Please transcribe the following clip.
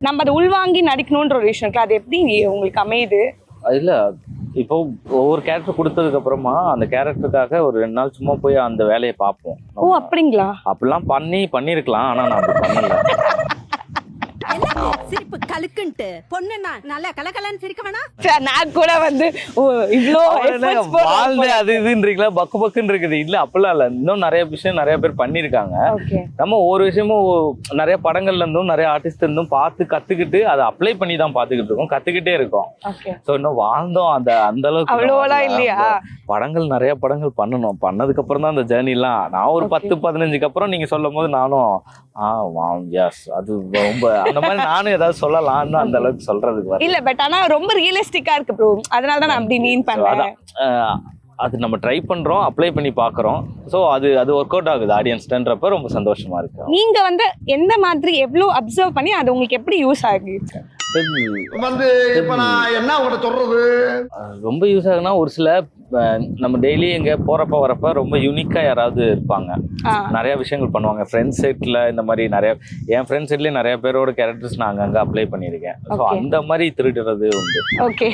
நம்ம அதை உள்வாங்கி நடிக்கணுன்ற ஒரு விஷயம் இருக்குல்ல அது எப்படி உங்களுக்கு அமையுது? இல்ல இப்போ ஒவ்வொரு கேரக்டர் கொடுத்ததுக்கு அப்புறமா அந்த கேரக்டருக்காக ஒரு ரெண்டு நாள் சும்மா போய் அந்த வேலையை பார்ப்போம். ஓ அப்படிங்களா? அப்படிலாம் பண்ணி பண்ணிருக்கலாம் ஆனா நான் அப்படி பண்ணல. சிரிப்பு கலுக்குன்ட்டு. பொண்ணுன்னா நல்லா கலகலன்னு சிரிக்க சரி, நான் கூட வந்து போடுறாங்க வாழ்ந்து. அது இதுன்றீங்களா? பக்கு பக்குன்னு இருக்குது. இல்ல அப்படிலாம் இல்ல. இன்னும் நிறைய விஷயம் நிறைய பேர் பண்ணிருக்காங்க நம்ம ஒவ்வொரு விஷயமும் நிறைய படங்கள்ல இருந்தும் நிறைய ஆர்டிஸ்ட் இருந்தும் பார்த்து கத்துக்கிட்டு அதை அப்ளை பண்ணி தான் பார்த்துக்கிட்டு இருக்கோம். கத்துக்கிட்டே இருக்கோம். ஸோ இன்னும் வாழ்ந்தோம் அந்த அந்த அளவுக்கு. அவ்வளோலாம். இல்லையா? படங்கள் நிறைய படங்கள் பண்ணணும். பண்ணதுக்கு அப்புறம் தான் அந்த ஜேர்னிலாம் நான் ஒரு. பத்து பதினஞ்சுக்கு அப்புறம் நீங்க சொல்லும் போது நானும் ஆ வாம் எஸ் அது ரொம்ப அந்த மாதிரி நானும் ஏதாவது சொல்லலாம்னு அந்த அளவுக்கு சொல்றதுக்கு இல்ல பட் ஆனா ரொம்ப ரியலிஸ்டிக்கா இருக்கு ப்ரோ அதனால தான் நான் அப்படி மீன் பண்ணேன். அது நம்ம ட்ரை பண்றோம் அப்ளை பண்ணி பார்க்கறோம் ஸோ அது அது ஒர்க் அவுட் ஆகுது ஆடியன்ஸ்ன்றப்ப ரொம்ப சந்தோஷமா இருக்கு. நீங்க வந்து எந்த மாதிரி எவ்வளவு அப்சர்வ் பண்ணி அது உங்களுக்கு எப்படி யூஸ் ஆகுது வந்து இப்ப நான் என்ன உங்கள்கிட்ட சொல்றது? ரொம்ப யூஸ் ஆகுனா ஒரு சில நம்ம டெய்லி எங்க போறப்ப வரப்ப ரொம்ப யூனிக்கா யாராவது இருப்பாங்க. நிறைய விஷயங்கள் பண்ணுவாங்க. ஃப்ரெண்ட்ஸ் செட்ல இந்த மாதிரி நிறைய என் ஃப்ரெண்ட்ஸ் செட்லயே நிறைய பேரோட கேரக்டர்ஸ் நான் அங்கங்க அப்ளை பண்ணியிருக்கேன். ஸோ. அந்த மாதிரி திருடுறது உண்டு. ஓகே